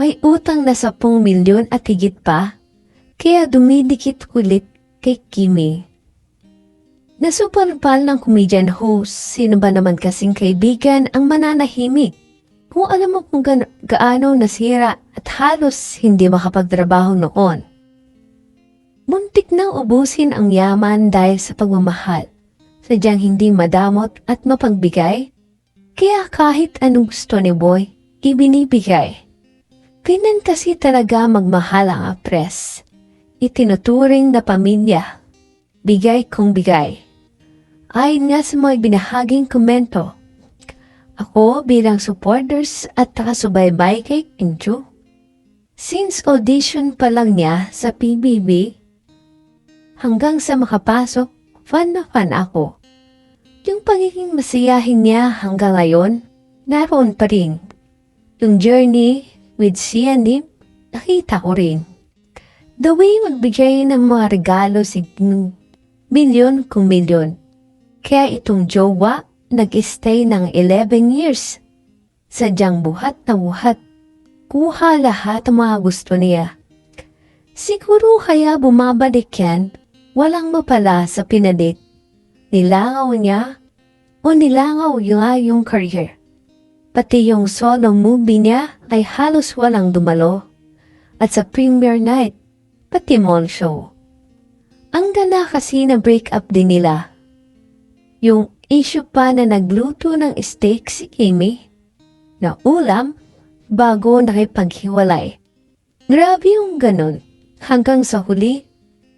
May utang na 10 milyon at higit pa, kaya dumidikit ulit kay Kimi. Nasuparpal ng comedian host, sino ba naman kasing kaibigan ang mananahimik? Kung alam mo kung ga- gaano nasira at halos hindi makapagtrabaho noon. Muntik nang ubusin ang yaman dahil sa pagmamahal. Sadyang hindi madamot at mapagbigay. Kaya kahit anong gusto ni Boy, ibinibigay. Ganun kasi talaga magmahal ang apres. Itinuturing na pamilya. Bigay kong bigay. Ayon nga sa mga binahaging komento, ako bilang supporters at takasubaybay kay Inju. Since audition pa lang niya sa PBB, hanggang sa makapasok, fan na fan ako. Yung pagiging masiyahin niya hanggang ngayon, naroon pa rin. Yung journey with CND, nakita ko rin. The way magbigay ng mga regalo si milyon kung milyon. Kaya itong jowa, nag-stay ng 11 years. Sadyang buhat na buhat. Kuha lahat ang mga gusto niya. Siguro kaya bumabalik yan, walang mapala sa pinalit. Nilangaw niya o nilangaw niya yung career. Pati yung solo movie niya ay halos walang dumalo. At sa premiere night, pati mall show. Ang ganda kasi na break up din nila. Yung issue pa na nagluto ng steak si Kimi na ulam bago nakipaghiwalay. Grabe yung ganun. Hanggang sa huli,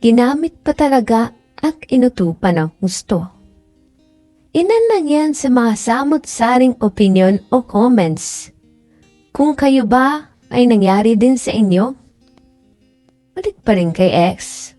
ginamit pa talaga at inutupan ng gusto. Inan lang yan sa mga samot-saring opinion o comments. Kung kayo ba ay nangyari din sa inyo, balik pa rin kay ex.